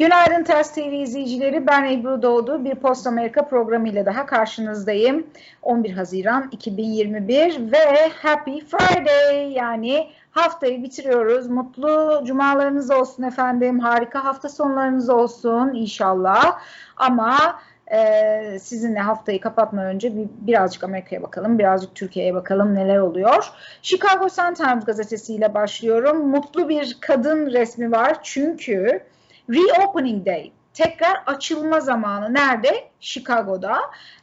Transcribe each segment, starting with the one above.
Günaydın Ters TV izleyicileri. Ben Ebru Doğdu. Bir Post Amerika programıyla daha karşınızdayım. 11 Haziran 2021 ve Happy Friday yani haftayı bitiriyoruz. Mutlu cumalarınız olsun efendim. Harika hafta sonlarınız olsun inşallah. Ama e, sizinle haftayı kapatmadan önce bir, birazcık Amerika'ya bakalım, birazcık Türkiye'ye bakalım neler oluyor. Chicago Sun-Times gazetesiyle başlıyorum. Mutlu bir kadın resmi var çünkü Reopening Day. Tekrar açılma zamanı. Nerede? Chicago'da.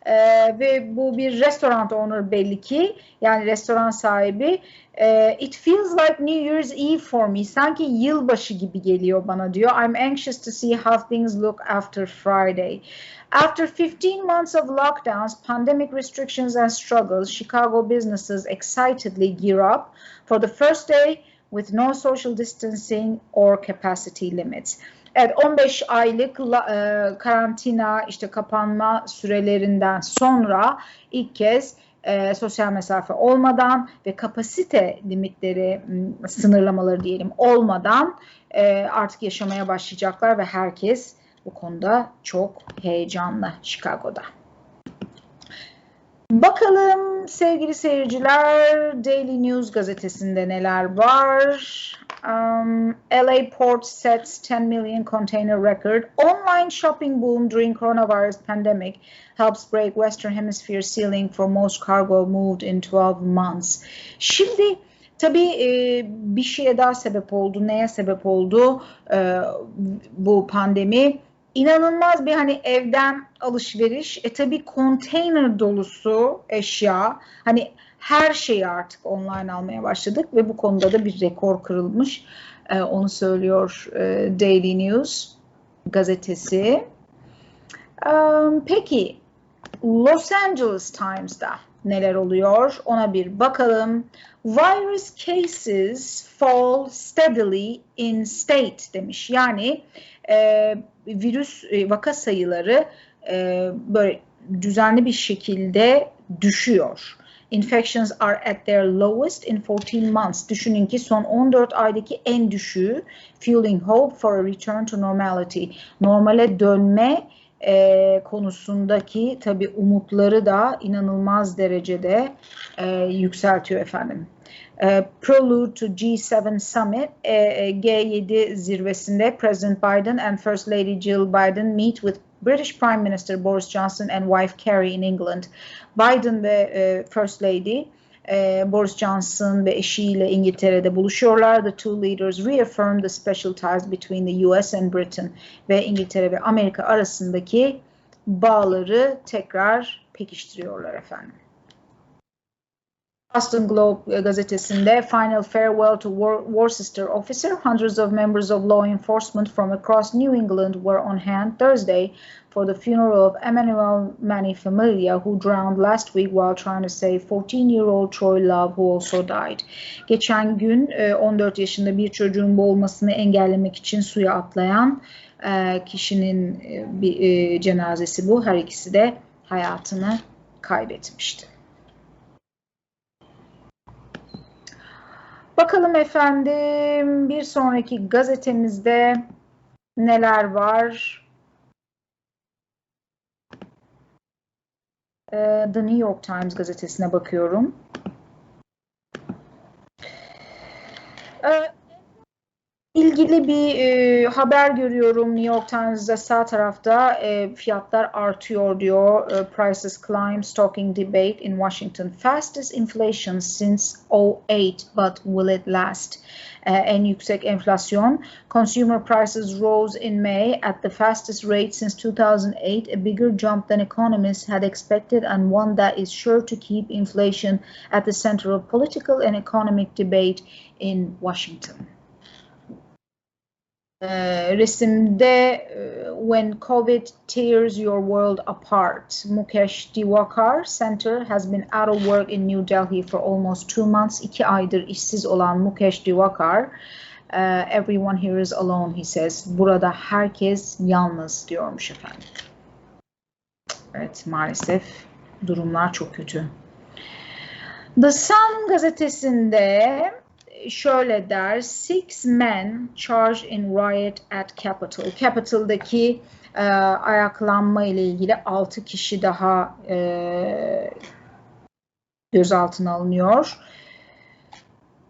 Ee, ve bu bir restoran owner belli ki. Yani restoran sahibi. E, it feels like New Year's Eve for me. Sanki yılbaşı gibi geliyor bana diyor. I'm anxious to see how things look after Friday. After 15 months of lockdowns, pandemic restrictions and struggles, Chicago businesses excitedly gear up for the first day with no social distancing or capacity limits. Evet 15 aylık e, karantina işte kapanma sürelerinden sonra ilk kez e, sosyal mesafe olmadan ve kapasite limitleri sınırlamaları diyelim olmadan e, artık yaşamaya başlayacaklar ve herkes bu konuda çok heyecanlı Chicago'da. Bakalım sevgili seyirciler Daily News gazetesinde neler var? Um, LA port sets 10 million container record. Online shopping boom during coronavirus pandemic helps break Western Hemisphere ceiling for most cargo moved in 12 months. Şimdi Tabii e, bir şeye daha sebep oldu. Neye sebep oldu e, bu pandemi? İnanılmaz bir hani evden alışveriş. E tabii konteyner dolusu eşya. Hani her şeyi artık online almaya başladık ve bu konuda da bir rekor kırılmış. E, onu söylüyor e, Daily News gazetesi. E, peki Los Angeles Times'da neler oluyor ona bir bakalım. Virus cases fall steadily in state demiş. Yani e, virüs e, vaka sayıları e, böyle düzenli bir şekilde düşüyor. Infections are at their lowest in 14 months. Düşünün ki son 14 aydaki en düşüğü fueling hope for a return to normality. Normale dönme e, konusundaki tabi umutları da inanılmaz derecede e, yükseltiyor efendim. E, Prelude to G7 Summit, e, e G7 zirvesinde President Biden and First Lady Jill Biden meet with British Prime Minister Boris Johnson and wife Carrie in England. Biden ve e, First Lady e, Boris Johnson ve eşiyle İngiltere'de buluşuyorlar. The two leaders reaffirmed the special ties between the US and Britain ve İngiltere ve Amerika arasındaki bağları tekrar pekiştiriyorlar efendim. Boston Globe gazetesinde Final Farewell to War Worcester Officer, hundreds of members of law enforcement from across New England were on hand Thursday for the funeral of Emmanuel Manny Familia, who drowned last week while trying to save 14-year-old Troy Love, who also died. Geçen gün 14 yaşında bir çocuğun boğulmasını engellemek için suya atlayan kişinin bir cenazesi bu. Her ikisi de hayatını kaybetmişti. Bakalım efendim bir sonraki gazetemizde neler var? Ee, The New York Times gazetesine bakıyorum. Ilgili bir e, haber görüyorum New York Times'da sağ tarafta e, fiyatlar artıyor diyor. E, prices climb, stocking debate in Washington. Fastest inflation since 08 but will it last? E, en yüksek enflasyon. Consumer prices rose in May at the fastest rate since 2008, a bigger jump than economists had expected and one that is sure to keep inflation at the center of political and economic debate in Washington. Uh, resimde uh, When COVID Tears Your World Apart, Mukesh Diwakar Center has been out of work in New Delhi for almost two months. İki aydır işsiz olan Mukesh Diwakar, uh, everyone here is alone, he says. Burada herkes yalnız diyormuş efendim. Evet maalesef durumlar çok kötü. The Sun gazetesinde şöyle der. Six men charged in riot at Capitol. Capitol'daki e, ayaklanma ile ilgili 6 kişi daha e, gözaltına alınıyor.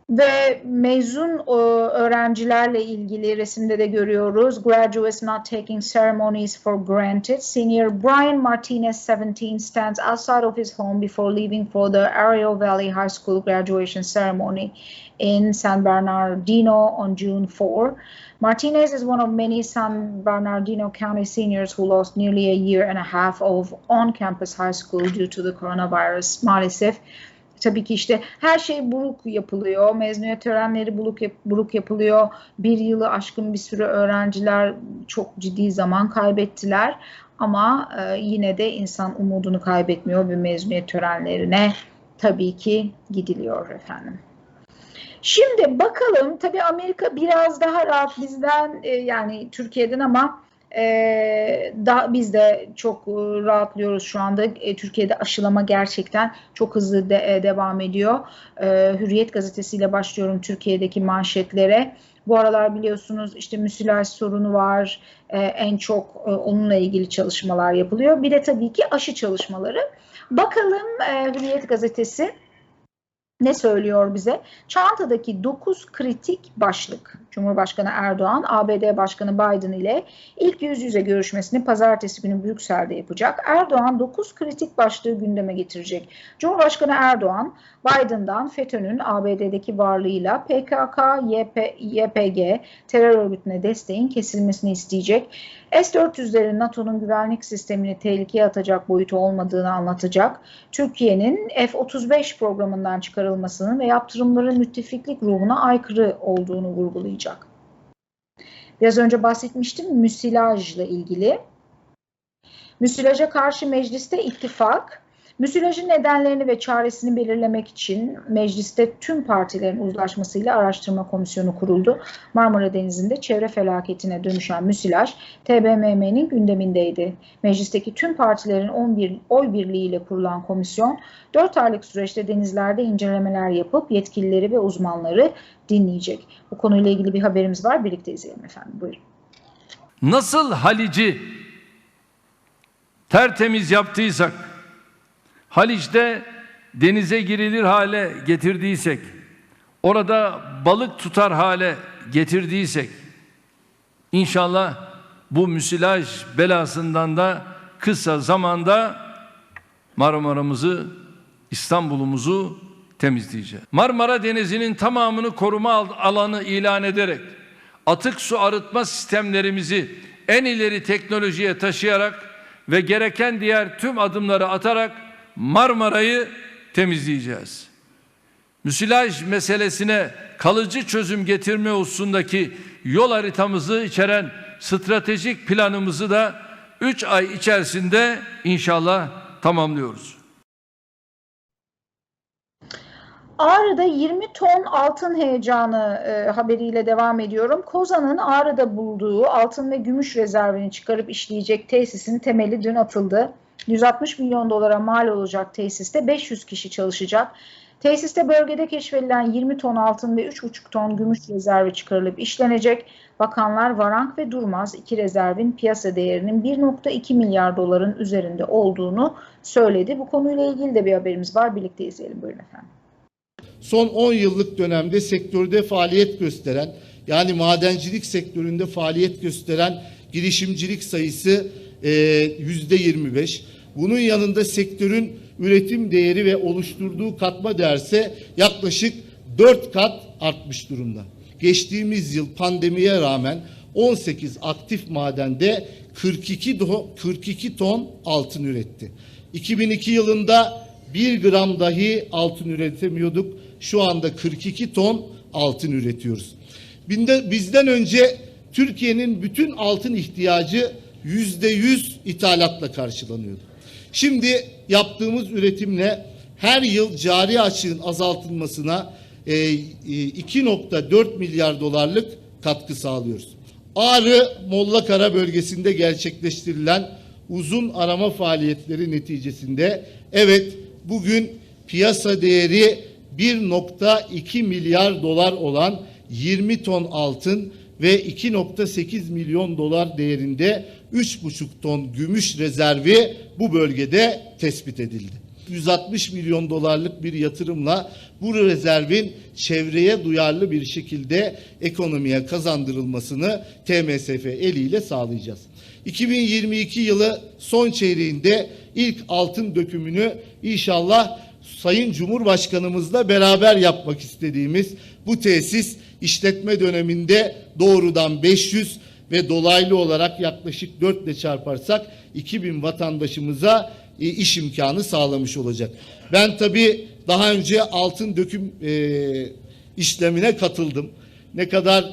Ve mezun öğrencilerle ilgili resimde de görüyoruz. Graduates not taking ceremonies for granted. Senior Brian Martinez, 17, stands outside of his home before leaving for the Arroyo Valley High School graduation ceremony in San Bernardino on June 4. Martinez is one of many San Bernardino County seniors who lost nearly a year and a half of on-campus high school due to the coronavirus. Maalesef tabii ki işte her şey buruk yapılıyor. Mezuniyet törenleri buruk, yap- buruk yapılıyor. Bir yılı aşkın bir süre öğrenciler çok ciddi zaman kaybettiler. Ama e, yine de insan umudunu kaybetmiyor ve mezuniyet törenlerine tabii ki gidiliyor efendim. Şimdi bakalım tabii Amerika biraz daha rahat bizden e, yani Türkiye'den ama e, daha biz de çok e, rahatlıyoruz şu anda. E, Türkiye'de aşılama gerçekten çok hızlı de- e, devam ediyor. E, Hürriyet gazetesiyle başlıyorum Türkiye'deki manşetlere. Bu aralar biliyorsunuz işte müsilaj sorunu var. E, en çok onunla ilgili çalışmalar yapılıyor. Bir de tabii ki aşı çalışmaları. Bakalım Hürriyet gazetesi ne söylüyor bize? Çantadaki 9 kritik başlık. Cumhurbaşkanı Erdoğan, ABD Başkanı Biden ile ilk yüz yüze görüşmesini pazartesi günü Brüksel'de yapacak. Erdoğan 9 kritik başlığı gündeme getirecek. Cumhurbaşkanı Erdoğan, Biden'dan FETÖ'nün ABD'deki varlığıyla PKK, YP, YPG terör örgütüne desteğin kesilmesini isteyecek. S-400'lerin NATO'nun güvenlik sistemini tehlikeye atacak boyutu olmadığını anlatacak. Türkiye'nin F-35 programından çıkarılmasının ve yaptırımların müttefiklik ruhuna aykırı olduğunu vurgulayacak. Biraz önce bahsetmiştim müsilajla ilgili. Müsilaja karşı mecliste ittifak, müsilajın nedenlerini ve çaresini belirlemek için mecliste tüm partilerin uzlaşmasıyla araştırma komisyonu kuruldu. Marmara Denizi'nde çevre felaketine dönüşen müsilaj TBMM'nin gündemindeydi. Meclisteki tüm partilerin 11 oy birliğiyle kurulan komisyon 4 aylık süreçte denizlerde incelemeler yapıp yetkilileri ve uzmanları dinleyecek. Bu konuyla ilgili bir haberimiz var. Birlikte izleyelim efendim. Buyurun. Nasıl Halic'i tertemiz yaptıysak, Haliç'te denize girilir hale getirdiysek, orada balık tutar hale getirdiysek, inşallah bu müsilaj belasından da kısa zamanda Marmara'mızı, İstanbul'umuzu temizleyeceğiz. Marmara Denizi'nin tamamını koruma al- alanı ilan ederek atık su arıtma sistemlerimizi en ileri teknolojiye taşıyarak ve gereken diğer tüm adımları atarak Marmara'yı temizleyeceğiz. Müsilaj meselesine kalıcı çözüm getirme hususundaki yol haritamızı içeren stratejik planımızı da 3 ay içerisinde inşallah tamamlıyoruz. Ağrı'da 20 ton altın heyecanı e, haberiyle devam ediyorum. Kozan'ın Ağrı'da bulduğu altın ve gümüş rezervini çıkarıp işleyecek tesisin temeli dün atıldı. 160 milyon dolara mal olacak tesiste 500 kişi çalışacak. Tesiste bölgede keşfedilen 20 ton altın ve 3,5 ton gümüş rezervi çıkarılıp işlenecek. Bakanlar Varank ve Durmaz iki rezervin piyasa değerinin 1.2 milyar doların üzerinde olduğunu söyledi. Bu konuyla ilgili de bir haberimiz var. Birlikte izleyelim. Buyurun efendim. son 10 yıllık dönemde sektörde faaliyet gösteren yani madencilik sektöründe faaliyet gösteren girişimcilik sayısı e, yüzde 25. Bunun yanında sektörün üretim değeri ve oluşturduğu katma değerse yaklaşık 4 kat artmış durumda. Geçtiğimiz yıl pandemiye rağmen 18 aktif madende 42 ton, 42 ton altın üretti. 2002 yılında 1 gram dahi altın üretemiyorduk. Şu anda 42 ton altın üretiyoruz. Bizden önce Türkiye'nin bütün altın ihtiyacı yüzde yüz ithalatla karşılanıyordu. Şimdi yaptığımız üretimle her yıl cari açığın azaltılmasına e, e, 2.4 milyar dolarlık katkı sağlıyoruz. Ağrı Mollakara bölgesinde gerçekleştirilen uzun arama faaliyetleri neticesinde evet bugün piyasa değeri 1.2 milyar dolar olan 20 ton altın ve 2.8 milyon dolar değerinde 3,5 ton gümüş rezervi bu bölgede tespit edildi. 160 milyon dolarlık bir yatırımla bu rezervin çevreye duyarlı bir şekilde ekonomiye kazandırılmasını TMSF eliyle sağlayacağız. 2022 yılı son çeyreğinde ilk altın dökümünü inşallah Sayın Cumhurbaşkanımızla beraber yapmak istediğimiz bu tesis işletme döneminde doğrudan 500 ve dolaylı olarak yaklaşık 4 ile çarparsak 2000 vatandaşımıza e, iş imkanı sağlamış olacak. Ben tabii daha önce altın döküm e, işlemine katıldım. Ne kadar e,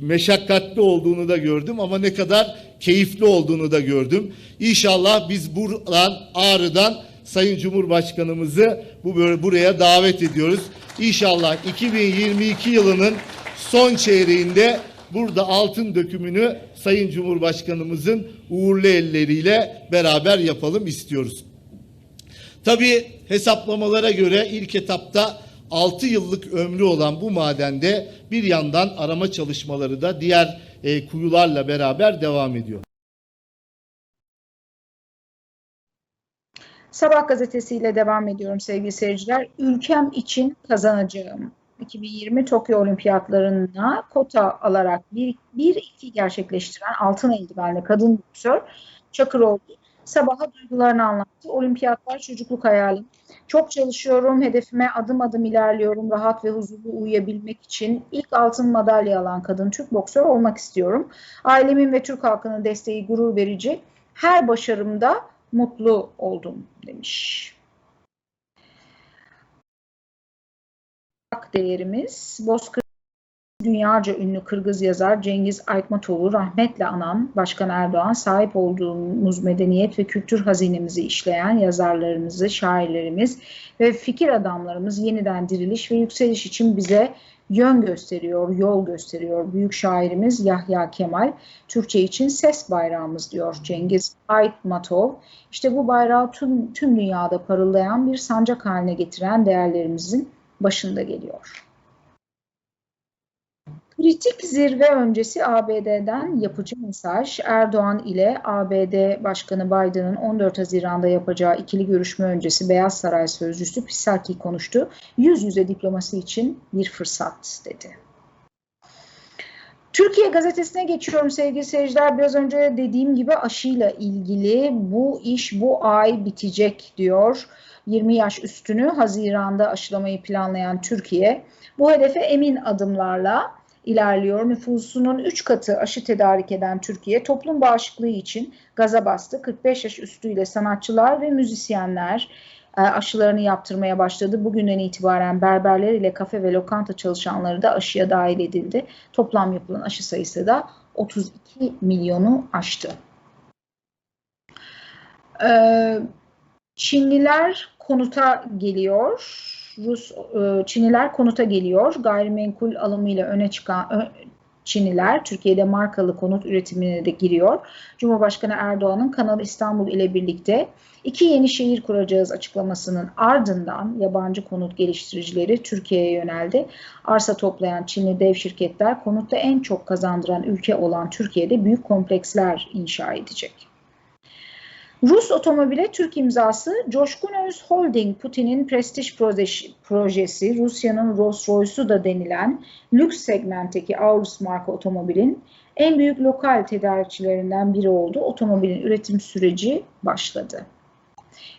meşakkatli olduğunu da gördüm ama ne kadar keyifli olduğunu da gördüm. İnşallah biz buradan Ağrı'dan Sayın Cumhurbaşkanımızı bu buraya davet ediyoruz. İnşallah 2022 yılının son çeyreğinde burada altın dökümünü Sayın Cumhurbaşkanımızın uğurlu elleriyle beraber yapalım istiyoruz. Tabii hesaplamalara göre ilk etapta 6 yıllık ömrü olan bu madende bir yandan arama çalışmaları da diğer e, kuyularla beraber devam ediyor. Sabah gazetesiyle devam ediyorum sevgili seyirciler. Ülkem için kazanacağım. 2020 Tokyo Olimpiyatlarına kota alarak 1-2 gerçekleştiren altın eldivenli kadın boksör Çakıroğlu sabaha duygularını anlattı. Olimpiyatlar çocukluk hayalim. Çok çalışıyorum, hedefime adım adım ilerliyorum. Rahat ve huzurlu uyuyabilmek için ilk altın madalya alan kadın Türk boksör olmak istiyorum. Ailemin ve Türk halkının desteği gurur verici. Her başarımda mutlu oldum demiş. değerimiz Bozkır dünyaca ünlü Kırgız yazar Cengiz Aytmatov'u rahmetle anan Başkan Erdoğan sahip olduğumuz medeniyet ve kültür hazinemizi işleyen yazarlarımızı, şairlerimiz ve fikir adamlarımız yeniden diriliş ve yükseliş için bize yön gösteriyor, yol gösteriyor. Büyük şairimiz Yahya Kemal Türkçe için ses bayrağımız diyor Cengiz Aytmatov. İşte bu bayrağı tüm, tüm dünyada parıldayan bir sancak haline getiren değerlerimizin başında geliyor. Kritik zirve öncesi ABD'den yapıcı mesaj. Erdoğan ile ABD Başkanı Biden'ın 14 Haziran'da yapacağı ikili görüşme öncesi Beyaz Saray Sözcüsü Psaki konuştu. Yüz yüze diplomasi için bir fırsat dedi. Türkiye gazetesine geçiyorum sevgili seyirciler. Biraz önce dediğim gibi aşıyla ilgili bu iş bu ay bitecek diyor. 20 yaş üstünü Haziran'da aşılamayı planlayan Türkiye bu hedefe emin adımlarla ilerliyor. Nüfusunun 3 katı aşı tedarik eden Türkiye toplum bağışıklığı için gaza bastı. 45 yaş üstüyle sanatçılar ve müzisyenler aşılarını yaptırmaya başladı. Bugünden itibaren berberler ile kafe ve lokanta çalışanları da aşıya dahil edildi. Toplam yapılan aşı sayısı da 32 milyonu aştı. Ee, Çinliler konuta geliyor. Rus Çinliler konuta geliyor. Gayrimenkul alımıyla öne çıkan Çinliler Türkiye'de markalı konut üretimine de giriyor. Cumhurbaşkanı Erdoğan'ın Kanal İstanbul ile birlikte iki yeni şehir kuracağız açıklamasının ardından yabancı konut geliştiricileri Türkiye'ye yöneldi. Arsa toplayan Çinli dev şirketler konutta en çok kazandıran ülke olan Türkiye'de büyük kompleksler inşa edecek. Rus otomobile Türk imzası Coşkun Öz Holding Putin'in prestij projesi Rusya'nın Rolls-Royce'u da denilen lüks segmentteki Aurus marka otomobilin en büyük lokal tedarikçilerinden biri oldu. Otomobilin üretim süreci başladı.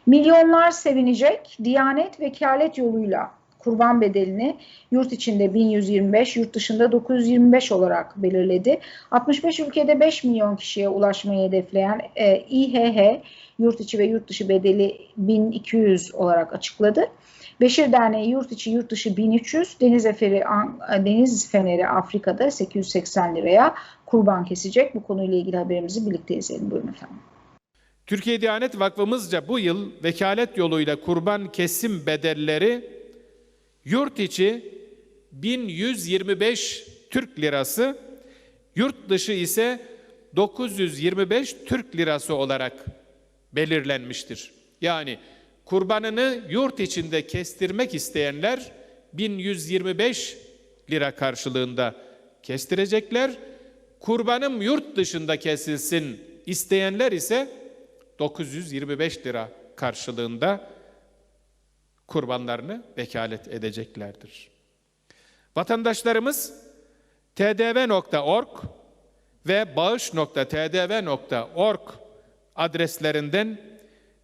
Milyonlar sevinecek Diyanet vekalet yoluyla kurban bedelini yurt içinde 1125, yurt dışında 925 olarak belirledi. 65 ülkede 5 milyon kişiye ulaşmayı hedefleyen e, İHH yurt içi ve yurt dışı bedeli 1200 olarak açıkladı. Beşir Derneği yurt içi yurt dışı 1300, Deniz Feneri, Deniz Feneri Afrika'da 880 liraya kurban kesecek. Bu konuyla ilgili haberimizi birlikte izleyelim. Buyurun efendim. Türkiye Diyanet Vakfımızca bu yıl vekalet yoluyla kurban kesim bedelleri Yurt içi 1125 Türk lirası, yurt dışı ise 925 Türk lirası olarak belirlenmiştir. Yani kurbanını yurt içinde kestirmek isteyenler 1125 lira karşılığında kestirecekler. Kurbanım yurt dışında kesilsin isteyenler ise 925 lira karşılığında kurbanlarını vekalet edeceklerdir. Vatandaşlarımız tdv.org ve bağış.tdv.org adreslerinden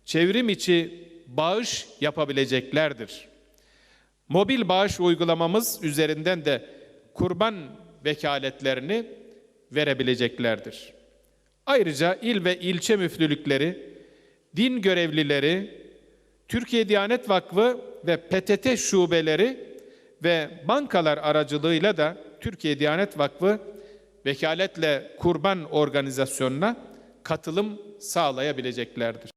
çevrim içi bağış yapabileceklerdir. Mobil bağış uygulamamız üzerinden de kurban vekaletlerini verebileceklerdir. Ayrıca il ve ilçe müftülükleri, din görevlileri, Türkiye Diyanet Vakfı ve PTT şubeleri ve bankalar aracılığıyla da Türkiye Diyanet Vakfı vekaletle kurban organizasyonuna katılım sağlayabileceklerdir.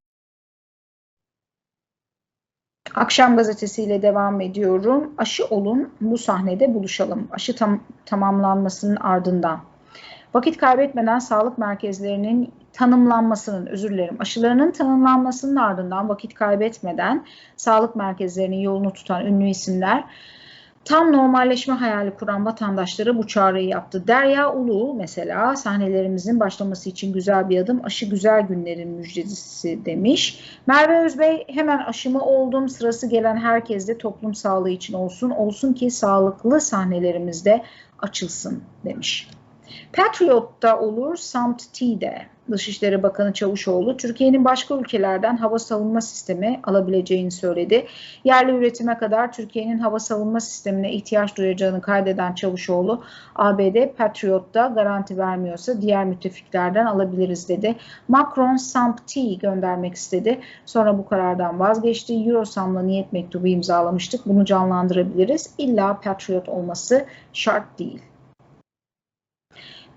Akşam gazetesiyle devam ediyorum. Aşı olun, bu sahnede buluşalım. Aşı tam, tamamlanmasının ardından. Vakit kaybetmeden sağlık merkezlerinin tanımlanmasının, özür dilerim, aşılarının tanımlanmasının ardından vakit kaybetmeden sağlık merkezlerinin yolunu tutan ünlü isimler tam normalleşme hayali kuran vatandaşlara bu çağrıyı yaptı. Derya Ulu mesela sahnelerimizin başlaması için güzel bir adım aşı güzel günlerin müjdecisi demiş. Merve Özbey hemen aşımı oldum sırası gelen herkes de toplum sağlığı için olsun olsun ki sağlıklı sahnelerimizde açılsın demiş. Patriot'ta olur, Samt T'de. Dışişleri Bakanı Çavuşoğlu, Türkiye'nin başka ülkelerden hava savunma sistemi alabileceğini söyledi. Yerli üretime kadar Türkiye'nin hava savunma sistemine ihtiyaç duyacağını kaydeden Çavuşoğlu, ABD Patriot'ta garanti vermiyorsa diğer müttefiklerden alabiliriz dedi. Macron Samt T göndermek istedi. Sonra bu karardan vazgeçti. Eurosam'la niyet mektubu imzalamıştık. Bunu canlandırabiliriz. İlla Patriot olması şart değil.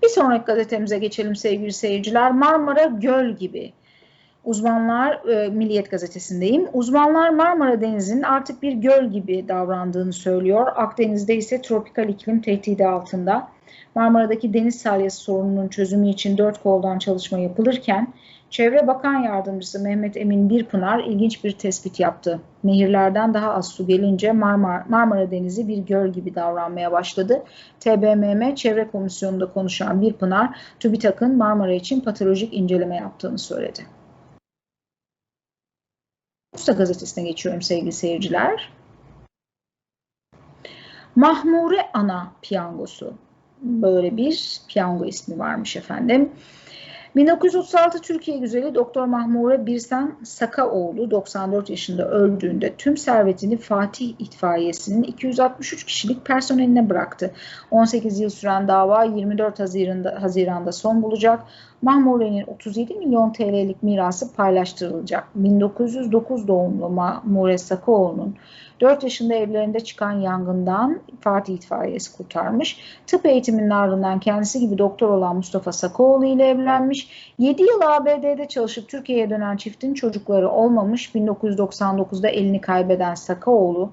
Bir sonraki gazetemize geçelim sevgili seyirciler. Marmara Göl gibi. Uzmanlar, e, Milliyet gazetesindeyim. Uzmanlar Marmara Denizi'nin artık bir göl gibi davrandığını söylüyor. Akdeniz'de ise tropikal iklim tehdidi altında. Marmara'daki deniz salyası sorununun çözümü için dört koldan çalışma yapılırken Çevre Bakan Yardımcısı Mehmet Emin Birpınar ilginç bir tespit yaptı. Nehirlerden daha az su gelince Marmara, Marmara Denizi bir göl gibi davranmaya başladı. TBMM Çevre Komisyonu'nda konuşan Birpınar, TÜBİTAK'ın Marmara için patolojik inceleme yaptığını söyledi. Usta gazetesine geçiyorum sevgili seyirciler. Mahmure Ana Piyangosu. Böyle bir piyango ismi varmış efendim. 1936 Türkiye güzeli Doktor Mahmure Birsen Sakaoğlu 94 yaşında öldüğünde tüm servetini Fatih İtfaiyesi'nin 263 kişilik personeline bıraktı. 18 yıl süren dava 24 Haziran'da, Haziran'da son bulacak. Mahmure'nin 37 milyon TL'lik mirası paylaştırılacak. 1909 doğumlu Mahmure Sakaoğlu'nun 4 yaşında evlerinde çıkan yangından Fatih İtfaiyesi kurtarmış. Tıp eğitiminin ardından kendisi gibi doktor olan Mustafa Sakaoğlu ile evlenmiş. 7 yıl ABD'de çalışıp Türkiye'ye dönen çiftin çocukları olmamış. 1999'da elini kaybeden Sakaoğlu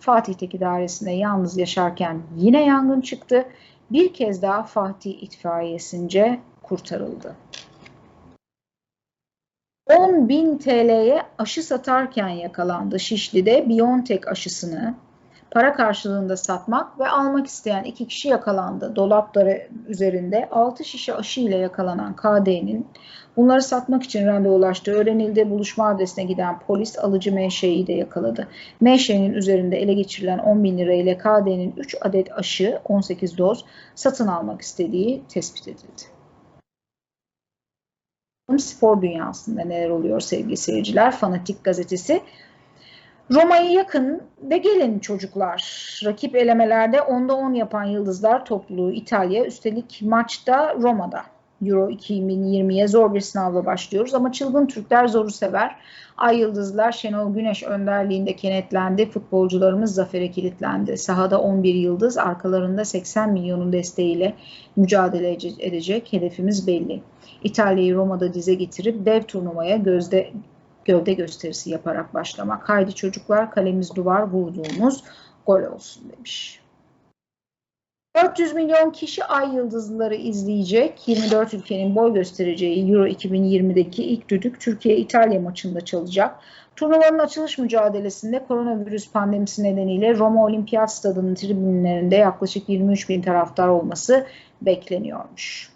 Fatih'teki dairesinde yalnız yaşarken yine yangın çıktı. Bir kez daha Fatih itfaiyesince kurtarıldı. 10 bin TL'ye aşı satarken yakalandı Şişli'de Biontech aşısını para karşılığında satmak ve almak isteyen iki kişi yakalandı. Dolapları üzerinde 6 şişe aşı ile yakalanan KD'nin bunları satmak için randevulaştığı öğrenildi. Buluşma adresine giden polis alıcı MŞ'yi de yakaladı. MŞ'nin üzerinde ele geçirilen 10 bin lira ile KD'nin 3 adet aşı 18 doz satın almak istediği tespit edildi spor dünyasında neler oluyor sevgili seyirciler. Fanatik gazetesi. Roma'ya yakın ve gelin çocuklar. Rakip elemelerde 10'da 10 yapan Yıldızlar topluluğu İtalya. Üstelik maçta Roma'da. Euro 2020'ye zor bir sınavla başlıyoruz ama çılgın Türkler zoru sever. Ay Yıldızlar Şenol Güneş önderliğinde kenetlendi. Futbolcularımız zafere kilitlendi. Sahada 11 yıldız, arkalarında 80 milyonun desteğiyle mücadele edecek. Hedefimiz belli. İtalya'yı Roma'da dize getirip dev turnuvaya gözde gövde gösterisi yaparak başlamak. Haydi çocuklar kalemiz duvar vurduğumuz gol olsun demiş. 4 400 milyon kişi Ay Yıldızları izleyecek. 24 ülkenin boy göstereceği Euro 2020'deki ilk düdük Türkiye-İtalya maçında çalacak. Turnuvanın açılış mücadelesinde koronavirüs pandemisi nedeniyle Roma Olimpiyat Stadı'nın tribünlerinde yaklaşık 23 bin taraftar olması bekleniyormuş.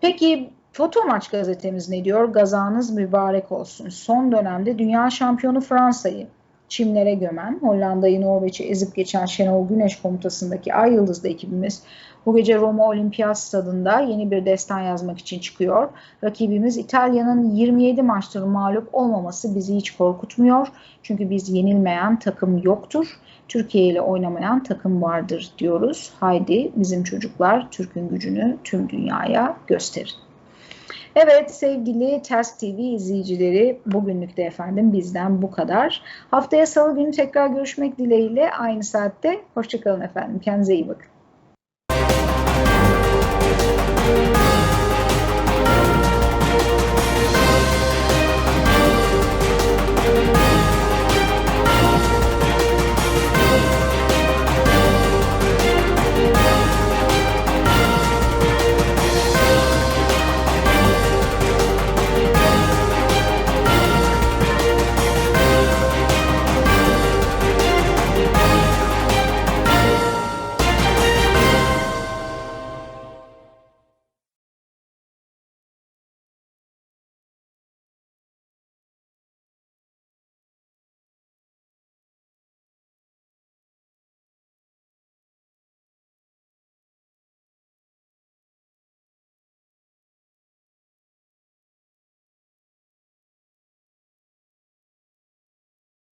Peki Foto Maç gazetemiz ne diyor? Gazanız mübarek olsun. Son dönemde dünya şampiyonu Fransa'yı çimlere gömen, Hollanda'yı Norveç'i ezip geçen Şenol Güneş komutasındaki Ay Yıldızlı ekibimiz bu gece Roma Olimpiyat Stadında yeni bir destan yazmak için çıkıyor. Rakibimiz İtalya'nın 27 maçtır mağlup olmaması bizi hiç korkutmuyor. Çünkü biz yenilmeyen takım yoktur. Türkiye ile oynamayan takım vardır diyoruz. Haydi bizim çocuklar Türk'ün gücünü tüm dünyaya gösterin. Evet sevgili Ters TV izleyicileri bugünlük de efendim bizden bu kadar. Haftaya salı günü tekrar görüşmek dileğiyle aynı saatte. Hoşçakalın efendim. Kendinize iyi bakın.